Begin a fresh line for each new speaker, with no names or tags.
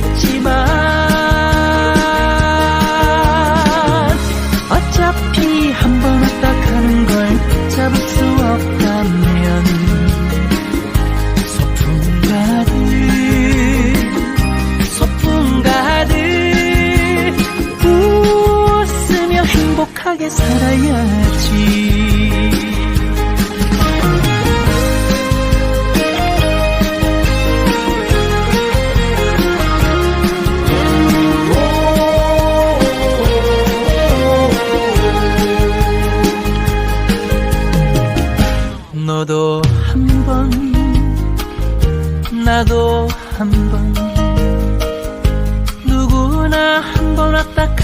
많겠지만 어차피 한 번 왔다 가는 걸 잡을 수 없다면 소풍 가듯 소풍 가듯 웃으며 행복하게 살아야지 너도 한 번, 나도 한 번, 누구나 한 번 왔다